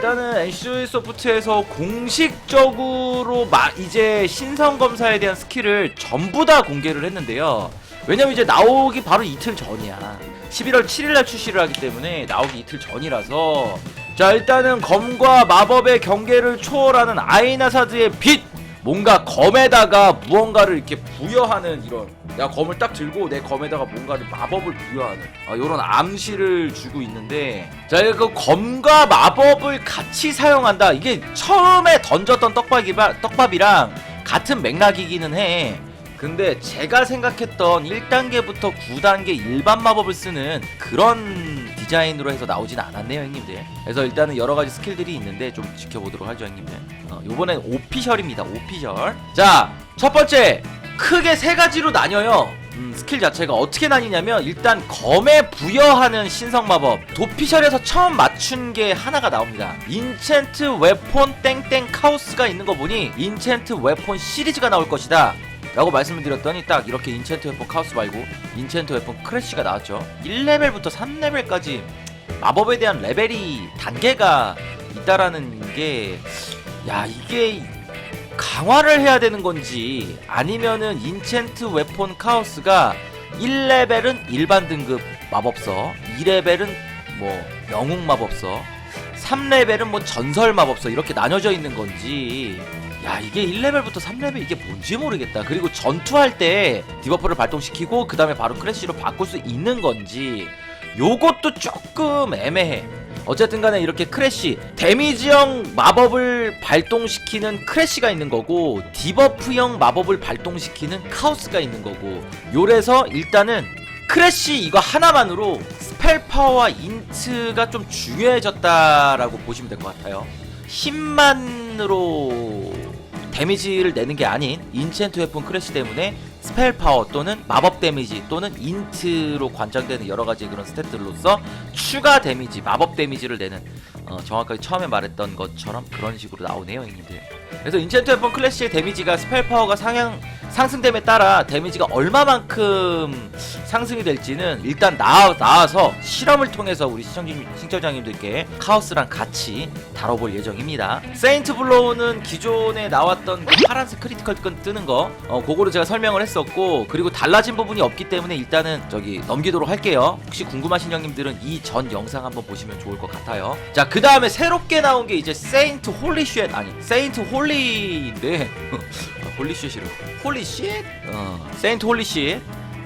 일단은 NC 소프트에서 공식적으로 마, 이제 신성 검사에 대한 스킬을 전부 다 공개를 했는데요. 왜냐면 이제 나오기 바로 이틀 전이야. 11월 7일날 출시를 하기 때문에 나오기 이틀 전이라서 자 일단은 검과 마법의 경계를 초월하는 아이나사드의 빛 뭔가 검에다가 무언가를 이렇게 부여하는 이런 야 검을 딱 들고 내 검에다가 뭔가를 마법을 부여하는 아, 이런 암시를 주고 있는데 자 그 검과 마법을 같이 사용한다. 이게 처음에 던졌던 떡밥이랑, 떡밥이랑 같은 맥락이기는 해. 근데 제가 생각했던 1단계부터 9단계 일반 마법을 쓰는 그런 디자인으로 해서 나오진 않았네요 형님들. 그래서 일단은 여러가지 스킬들이 있는데 좀 지켜보도록 하죠 형님들. 어, 요번엔 오피셜입니다 오피셜. 자 첫번째. 크게 세 가지로 나뉘어요. 음, 스킬 자체가 어떻게 나뉘냐면 일단 검에 부여하는 신성 마법. 도피셜에서 처음 맞춘 게 하나가 나옵니다. 인챈트 웨폰 땡땡 카오스가 있는 거 보니 인챈트 웨폰 시리즈가 나올 것이다 라고 말씀을 드렸더니 딱 이렇게 인챈트 웨폰 카오스 말고 인챈트 웨폰 크래쉬가 나왔죠. 1레벨부터 3레벨까지 마법에 대한 레벨이 단계가 있다라는 게 야 이게 강화를 해야 되는 건지 아니면은 인챈트 웨폰 카오스가 1레벨은 일반 등급 마법서 2레벨은 뭐 영웅 마법서 3레벨은 뭐 전설 마법서 이렇게 나눠져 있는 건지 야 이게 1레벨부터 3레벨 이게 뭔지 모르겠다. 그리고 전투할 때 디버프를 발동시키고 그 다음에 바로 크래쉬로 바꿀 수 있는 건지 요것도 조금 애매해. 어쨌든 간에 이렇게 크래쉬 데미지형 마법을 발동시키는 크래쉬가 있는 거고 디버프형 마법을 발동시키는 카오스가 있는 거고 요래서 일단은 크래쉬 이거 하나만으로 스펠 파워와 인트가 좀 중요해졌다라고 보시면 될 것 같아요. 힘만으로 데미지를 내는 게 아닌 인챈트 웨폰 크래쉬 때문에 스펠 파워 또는 마법 데미지 또는 인트로 관장되는 여러 가지 그런 스탯들로서 추가 데미지, 마법 데미지를 내는 어, 정확하게 처음에 말했던 것처럼 그런 식으로 나오네요, 형님들. 그래서 인챈트 웨폰 클래시의 데미지가 스펠 파워가 상향 상승됨에 따라 데미지가 얼마만큼 상승이 될지는 일단 나와, 나와서 실험을 통해서 우리 시청자, 시청자님들께 카오스랑 같이 다뤄볼 예정입니다. 세인트 블로우는 기존에 나왔던 그 파란색 크리티컬 끈 뜨는 거, 어, 그거를 제가 설명을 했었고, 그리고 달라진 부분이 없기 때문에 일단은 저기 넘기도록 할게요. 혹시 궁금하신 형님들은 이 전 영상 한번 보시면 좋을 것 같아요. 자, 그 다음에 새롭게 나온 게 이제 세인트 홀리쉣, 아니, 세인트 홀리인데, 홀리쉣이로. 홀리쉣? 어, 세인트 홀리쉣.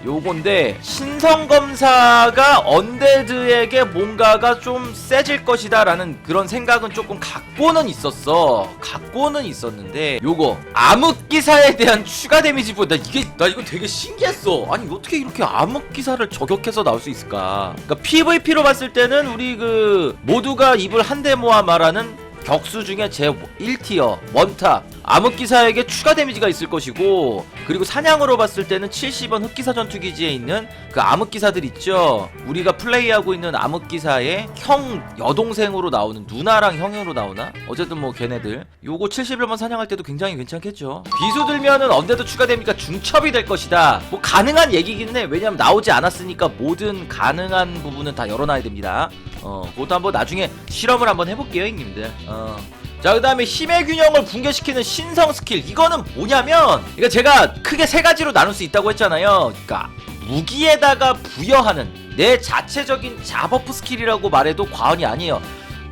요건데 신성 검사가 언데드에게 뭔가가 좀 세질 것이다 라는 그런 생각은 조금 갖고는 있었어. 갖고는 있었는데 요거 암흑 기사에 대한 추가 데미지 보다 이게 나 이거 되게 신기했어. 아니 어떻게 이렇게 암흑 기사를 저격해서 나올 수 있을까? 그러니까 PVP로 봤을 때는 우리 그 모두가 입을 한 대 모아 말하는 격수 중에 제 1티어 원탑 암흑기사에게 추가 데미지가 있을 것이고 그리고 사냥으로 봤을 때는 70원 흑기사 전투기지에 있는 그 암흑기사들 있죠? 우리가 플레이하고 있는 암흑기사의 형 여동생으로 나오는 누나랑 형으로 나오나? 어쨌든 뭐 걔네들. 요거 71번 사냥할 때도 굉장히 괜찮겠죠? 비수 들면은 언데드 추가 데미지가 중첩이 될 것이다. 뭐 가능한 얘기기는 해. 왜냐면 나오지 않았으니까 모든 가능한 부분은 다 열어놔야 됩니다. 어 그것도 한번 나중에 실험을 한번 해볼게요 형님들. 어 자, 그 다음에 힘의 균형을 붕괴시키는 신성 스킬. 이거는 뭐냐면, 이거 제가 크게 세 가지로 나눌 수 있다고 했잖아요. 그니까, 무기에다가 부여하는 내 자체적인 자버프 스킬이라고 말해도 과언이 아니에요.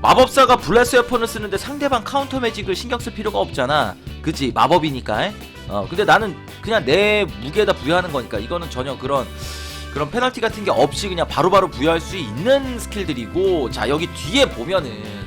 마법사가 블레스 웨폰을 쓰는데 상대방 카운터 매직을 신경 쓸 필요가 없잖아. 그치? 마법이니까. 에? 어, 근데 나는 그냥 내 무기에다 부여하는 거니까 이거는 전혀 그런 그런 페널티 같은 게 없이 그냥 바로바로 부여할 수 있는 스킬들이고 자 여기 뒤에 보면은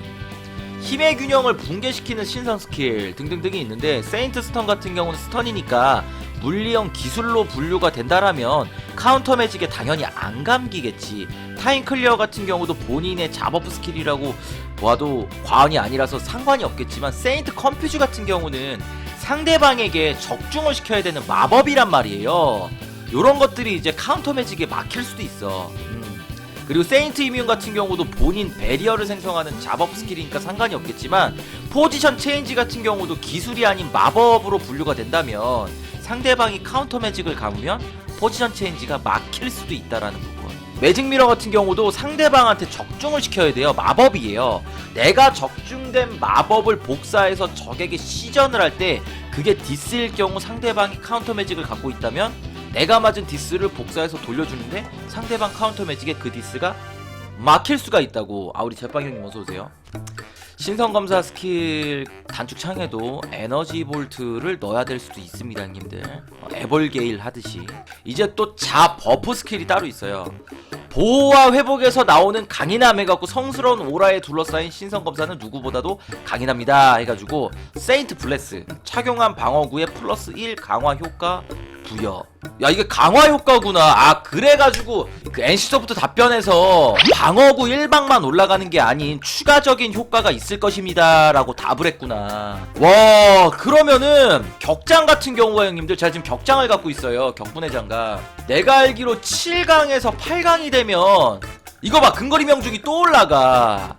힘의 균형을 붕괴시키는 신선 스킬 등등등이 있는데 세인트 스턴 같은 경우는 스턴이니까 물리형 기술로 분류가 된다라면 카운터 매직에 당연히 안 감기겠지. 타임 클리어 같은 경우도 본인의 잡업 스킬이라고 보아도 과언이 아니라서 상관이 없겠지만 세인트 컴퓨즈 같은 경우는 상대방에게 적중을 시켜야 되는 마법이란 말이에요. 요런 것들이 이제 카운터 매직에 막힐 수도 있어. 음. 그리고 세인트 이뮨 같은 경우도 본인 베리어를 생성하는 잡업 스킬이니까 상관이 없겠지만 포지션 체인지 같은 경우도 기술이 아닌 마법으로 분류가 된다면 상대방이 카운터 매직을 감으면 포지션 체인지가 막힐 수도 있다라는 부분 매직 미러 같은 경우도 상대방한테 적중을 시켜야 돼요. 마법이에요. 내가 적중된 마법을 복사해서 적에게 시전을 할 때 그게 디스일 경우 상대방이 카운터 매직을 갖고 있다면 내가 맞은 디스를 복사해서 돌려주는데 상대방 카운터 매직에 그 디스가 막힐 수가 있다고. 아 우리 제빵 형님 어서 오세요. 신성 검사 스킬 단축 창에도 에너지 볼트를 넣어야 될 수도 있습니다, 형님들. 어, 에볼게일 하듯이. 이제 또 자 버프 스킬이 따로 있어요. 보호와 회복에서 나오는 강인함 해갖고 성스러운 오라에 둘러싸인 신성 검사는 누구보다도 강인합니다. 해가지고 세인트 블레스 착용한 방어구에 플러스 1 강화 효과 부여. 야 이게 강화 효과구나. 아 그래가지고 그 NC소프트 답변에서 방어구 1방만 올라가는 게 아닌 추가적인 효과가 있을 것입니다 라고 답을 했구나. 와 그러면은 격장 같은 경우가 형님들 제가 지금 격장을 갖고 있어요. 격분의 장갑. 내가 알기로 7강에서 8강이 되면 이거 봐 근거리 명중이 또 올라가.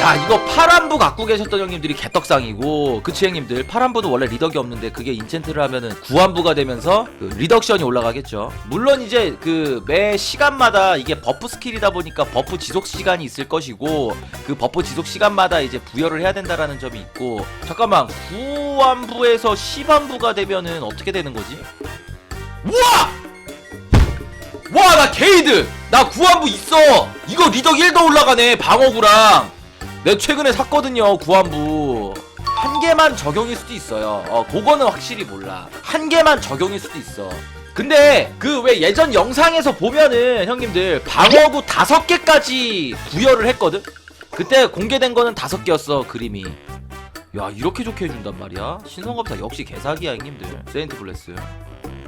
야 이거 파란부 갖고 계셨던 형님들이 개떡상이고 그치 형님들 파란부도 원래 리덕이 없는데 그게 인챈트를 하면은 구한부가 되면서 그 리덕션이 올라가겠죠 물론 이제 그 매 시간마다 이게 버프 스킬이다 보니까 버프 지속 시간이 있을 것이고 그 버프 지속 시간마다 이제 부여를 해야 된다라는 점이 있고 잠깐만 구한부에서 시반부가 되면은 어떻게 되는 거지? 우와! 와 나 게이드! 나 구한부 있어! 이거 리덕 1도 올라가네 방어구랑 내가 최근에 샀거든요 구한부. 한 개만 적용일 수도 있어요. 어 그거는 확실히 몰라. 한 개만 적용일 수도 있어. 근데 그 왜 예전 영상에서 보면은 형님들 방어구 다섯 개까지 부여를 했거든? 그때 공개된 거는 다섯 개였어 그림이. 야 이렇게 좋게 해준단 말이야? 신성검사 역시 개사기야 형님들. 세인트 블레스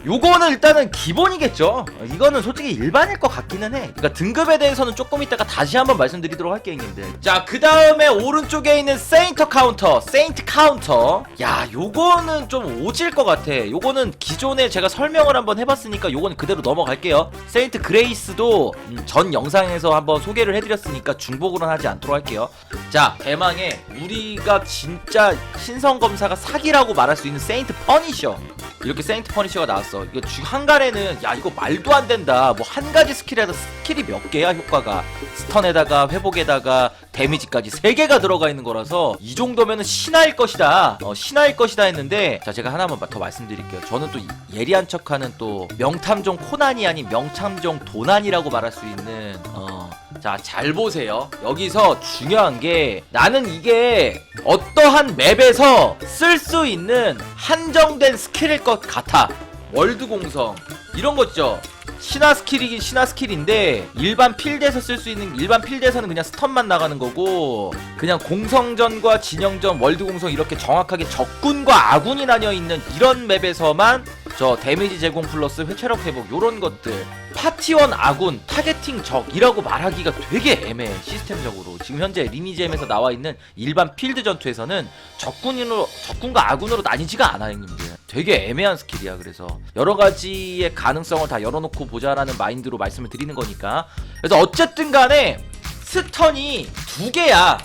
요거는 일단은 기본이겠죠. 이거는 솔직히 일반일 것 같기는 해. 그러니까 등급에 대해서는 조금 이따가 다시 한번 말씀드리도록 할게요, 형님들. 자, 그 다음에 오른쪽에 있는 세인터 카운터, 세인트 카운터. 야, 요거는 좀 오질 것 같아. 요거는 기존에 제가 설명을 한번 해봤으니까 요거는 그대로 넘어갈게요. 세인트 그레이스도 음, 전 영상에서 한번 소개를 해드렸으니까 중복으로는 하지 않도록 할게요. 자, 대망의 우리가 진짜 신성 검사가 사기라고 말할 수 있는 세인트 퍼니셔. 이렇게 세인트 퍼니셔가 나왔어. 이거 주 한갈에는 야 이거 말도 안 된다. 뭐 한 가지 스킬에다 스킬이 몇 개야 효과가 스턴에다가 회복에다가 데미지까지 세 개가 들어가 있는 거라서 이 정도면은 신화일 것이다. 어, 신화일 것이다 했는데 자 제가 하나만 더 말씀드릴게요. 저는 또 이- 예리한 척하는 또 명탐정 코난이 아닌 명탐정 도난이라고 말할 수 있는 어. 자, 잘 보세요. 여기서 중요한 게 나는 이게 어떠한 맵에서 쓸 수 있는 한정된 스킬일 것 같아. 월드 공성. 이런 거 있죠. 신화 스킬이긴 신화 스킬인데 일반 필드에서 쓸 수 있는 일반 필드에서는 그냥 스턴만 나가는 거고 그냥 공성전과 진영전 월드 공성 이렇게 정확하게 적군과 아군이 나뉘어 있는 이런 맵에서만 저 데미지 제공 플러스 회체력 회복 요런 것들. 파티원 아군 타겟팅 적이라고 말하기가 되게 애매해 시스템적으로. 지금 현재 리니지엠에서 나와 있는 일반 필드 전투에서는 적군으로 적군과 아군으로 나뉘지가 않아 형님들. 되게 애매한 스킬이야 그래서. 여러 가지의 가능성을 다 열어놓고 보자라는 마인드로 말씀을 드리는 거니까. 그래서 어쨌든 간에 스턴이 두 개야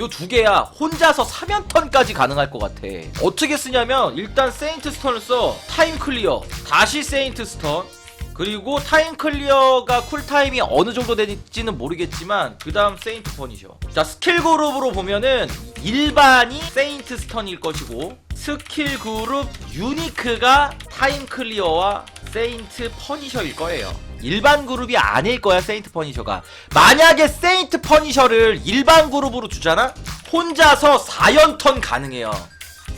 요 두 개야. 혼자서 3연턴까지 가능할 것 같아. 어떻게 쓰냐면 일단 세인트 스턴을 써. 타임 클리어. 다시 세인트 스턴. 그리고 타임 클리어가 쿨타임이 어느 정도 될지는 모르겠지만 그 다음 세인트 퍼니셔. 자 스킬 그룹으로 보면은 일반이 세인트 스턴일 것이고 스킬 그룹 유니크가 타임 클리어와 세인트 퍼니셔일 거예요 일반 그룹이 아닐 거야 세인트 퍼니셔가. 만약에 세인트 퍼니셔를 일반 그룹으로 주잖아? 혼자서 4연턴 가능해요.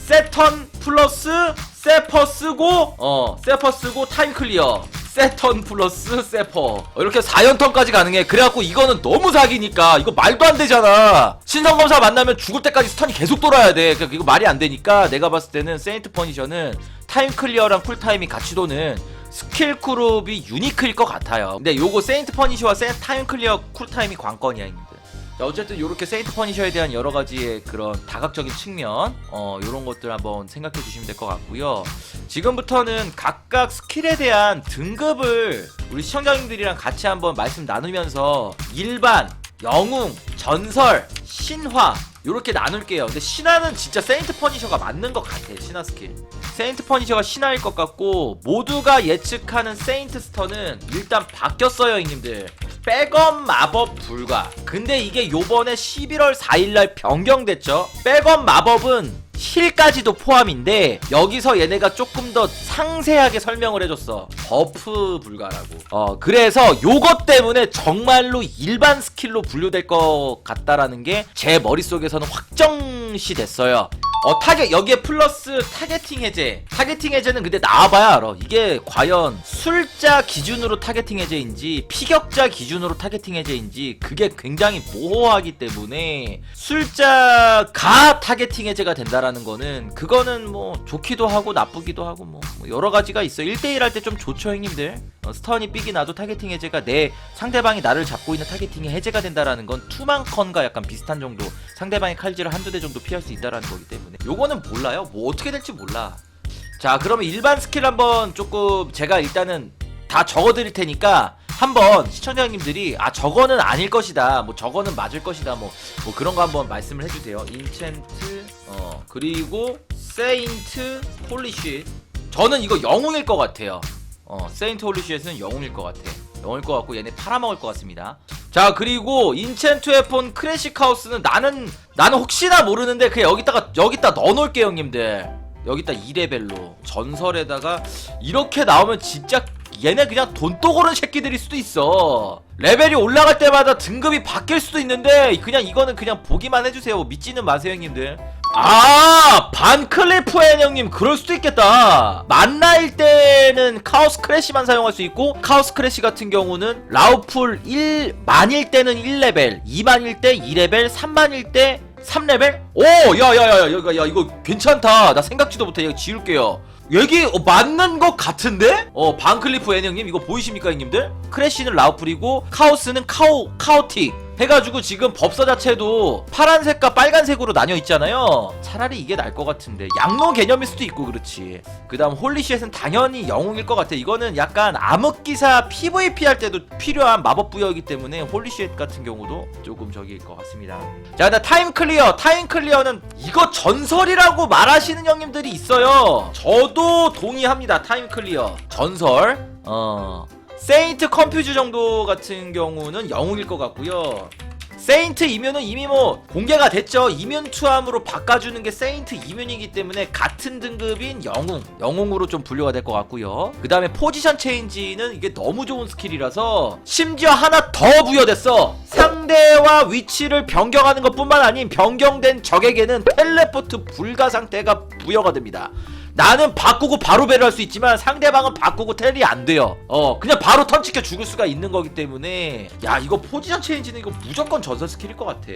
세턴 플러스 세퍼 쓰고 어 세퍼 쓰고 타임 클리어. 세턴 플러스 세퍼. 어, 이렇게 4연턴까지 가능해. 그래갖고 이거는 너무 사기니까 이거 말도 안 되잖아. 신성검사 만나면 죽을 때까지 스턴이 계속 돌아야 돼. 그러니까 이거 말이 안 되니까 내가 봤을 때는 세인트 퍼니셔는 타임 클리어랑 쿨타임이 같이 도는 스킬 그룹이 유니크일 것 같아요 근데 요거 세인트 퍼니셔와 세인트 타임 클리어 쿨타임이 관건이야 형님들 자, 어쨌든 이렇게 세인트 퍼니셔에 대한 여러 가지의 그런 다각적인 측면, 어, 이런 것들 한번 생각해 주시면 될 것 같고요. 지금부터는 각각 스킬에 대한 등급을 우리 시청자님들이랑 같이 한번 말씀 나누면서 일반, 영웅, 전설, 신화 이렇게 나눌게요. 근데 신화는 진짜 세인트 퍼니셔가 맞는 것 같아. 신화 스킬. 세인트 퍼니셔가 신화일 것 같고 모두가 예측하는 세인트 스턴은 일단 바뀌었어요, 형님들. 백업 마법 불가. 근데 이게 요번에 11월 4일날 변경됐죠. 백업 마법은 힐까지도 포함인데 여기서 얘네가 조금 더 상세하게 설명을 해줬어. 버프 불가라고. 어 그래서 요것 때문에 정말로 일반 스킬로 분류될 것 같다라는 게 제 머릿속에서는 확정시 됐어요. 어 타겟 여기에 플러스 타겟팅 해제. 타겟팅 해제는 근데 나와봐야 알아. 이게 과연 술자 기준으로 타겟팅 해제인지 피격자 기준으로 타겟팅 해제인지 그게 굉장히 모호하기 때문에 술자가 타겟팅 해제가 된다라는 거는 그거는 뭐 좋기도 하고 나쁘기도 하고 뭐, 뭐 여러 가지가 있어 1대1 할 때 좀 좋죠 형님들 어, 스턴이 삐기 나도 타겟팅 해제가 내 상대방이 나를 잡고 있는 타겟팅이 해제가 된다라는 건 투망컨과 약간 비슷한 정도 상대방의 칼질을 한두 대 정도 피할 수 있다라는 거기 때문에. 요거는 몰라요. 뭐 어떻게 될지 몰라. 자 그러면 일반 스킬 한번 조금 제가 일단은 다 적어드릴 테니까 한번 시청자 형님들이 아 저거는 아닐 것이다. 뭐 저거는 맞을 것이다. 뭐, 뭐 그런 거 한번 말씀을 해주세요. 인챈트 어 그리고 세인트 홀리쉿 저는 이거 영웅일 것 같아요 어 세인트 홀리쉿은 영웅일 것 같아. 영웅일 것 같고 얘네 팔아먹을 것 같습니다. 자 그리고 인챈트 웨폰 크래식 하우스는 나는 나는 혹시나 모르는데 그냥 여기다가 여기다 넣어놓을게요 형님들. 여기다 2레벨로. 전설에다가 이렇게 나오면 진짜 얘네 그냥 돈 또 고른 새끼들일 수도 있어. 레벨이 올라갈 때마다 등급이 바뀔 수도 있는데 그냥 이거는 그냥 보기만 해주세요. 뭐 믿지는 마세요 형님들 아 반클리프엔 형님 그럴 수도 있겠다 만나일 때는 카오스 크래시만 사용할 수 있고 카오스 크래시 같은 경우는 라우풀 1 만일 때는 1레벨 2만일 때 2레벨 3만일 때 3레벨? 오! 야야야야 야, 야, 이거 괜찮다 나 생각지도 못해 이거 지울게요 여기 어, 맞는 것 같은데? 어 반클리프 앤 형님 이거 보이십니까 형님들? 크래쉬는 라우풀이고 카오스는 카오 카오틱 해가지고 지금 법서 자체도 파란색과 빨간색으로 나뉘어 있잖아요. 차라리 이게 나을 것 같은데. 양로 개념일 수도 있고 그렇지. 그 다음 홀리시엣은 당연히 영웅일 것 같아. 이거는 약간 암흑기사 PVP 할 때도 필요한 마법 부여이기 때문에 홀리시엣 같은 경우도 조금 저기일 것 같습니다. 자 일단 타임 클리어. 타임 클리어는 이거 전설이라고 말하시는 형님들이 있어요. 저도 동의합니다. 타임 클리어. 전설. 어 세인트 컴퓨즈 정도 같은 경우는 영웅일 것 같고요. 세인트 이면은 이미 뭐 공개가 됐죠. 이면 투함으로 바꿔주는 게 세인트 이면이기 때문에 같은 등급인 영웅, 영웅으로 좀 분류가 될 것 같고요. 그 다음에 포지션 체인지는 이게 너무 좋은 스킬이라서 심지어 하나 더 부여됐어. 상대와 위치를 변경하는 것 뿐만 아닌 변경된 적에게는 텔레포트 불가 상태가 부여가 됩니다. 나는 바꾸고 바로 배를 할 수 있지만 상대방은 바꾸고 텔이 안 돼요. 어, 그냥 바로 턴 찍혀 죽을 수가 있는 거기 때문에 야 이거 포지션 체인지는 이거 무조건 전설 스킬일 것 같아.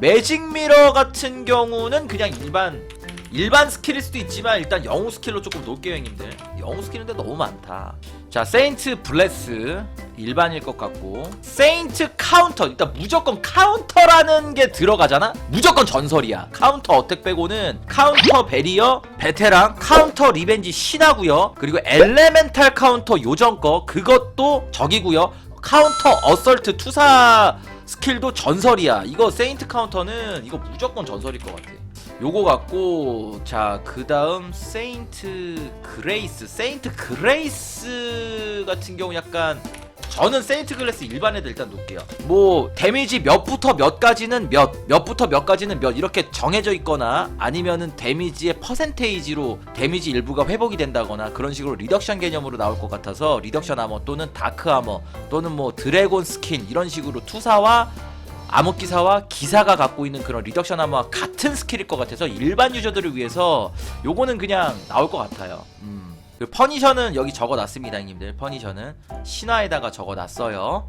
매직 미러 같은 경우는 그냥 일반 일반 스킬일 수도 있지만 일단 영웅 스킬로 조금 놓을게요 형님들 영웅 스킬인데 너무 많다. 자 세인트 블레스 일반일 것 같고 세인트 카운터 일단 무조건 카운터라는 게 들어가잖아? 무조건 전설이야. 카운터 어택 빼고는 카운터 베리어 베테랑 카운터 리벤지 신하고요. 그리고 엘레멘탈 카운터 요정 거 그것도 적이고요. 카운터 어설트 투사 스킬도 전설이야. 이거 세인트 카운터는 이거 무조건 전설일 것 같아 요거 같고 자 그 다음 세인트 그레이스. 세인트 그레이스 같은 경우 약간 저는 세인트 글래스 일반 애들 일단 놓을게요. 뭐 데미지 몇부터 몇까지는 몇 몇부터 몇까지는 몇 이렇게 정해져 있거나 아니면은 데미지의 퍼센테이지로 데미지 일부가 회복이 된다거나 그런 식으로 리덕션 개념으로 나올 것 같아서 리덕션 아머 또는 다크 아머 또는 뭐 드래곤 스킨 이런 식으로 투사와 암흑기사와 기사가 갖고 있는 그런 리덕션 아머와 같은 스킬일 것 같아서 일반 유저들을 위해서 요거는 그냥 나올 것 같아요. 음. 그 퍼니셔는 여기 적어놨습니다 형님들. 퍼니셔는 신화에다가 적어놨어요.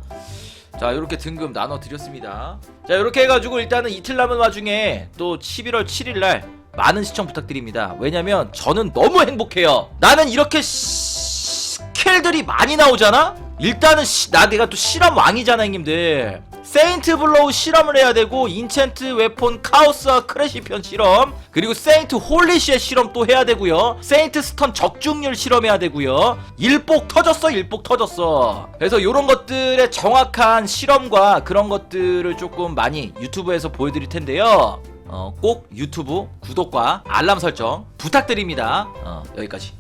자 이렇게 등급 나눠드렸습니다. 자 이렇게 해가지고 일단은 이틀 남은 와중에 또 11월 7일날 많은 시청 부탁드립니다. 왜냐면 저는 너무 행복해요. 나는 이렇게 스킬들이 많이 나오잖아? 일단은 시- 나 내가 또 실험 왕이잖아 형님들 세인트 블로우 실험을 해야 되고 인챈트 웨폰 카오스와 크래시 편 실험 그리고 세인트 홀리시의 실험 또 해야 되고요. 세인트 스턴 적중률 실험해야 되고요. 일복 터졌어 일복 터졌어. 그래서 요런 것들의 정확한 실험과 그런 것들을 조금 많이 유튜브에서 보여드릴 텐데요. 어, 꼭 유튜브 구독과 알람 설정 부탁드립니다. 어, 여기까지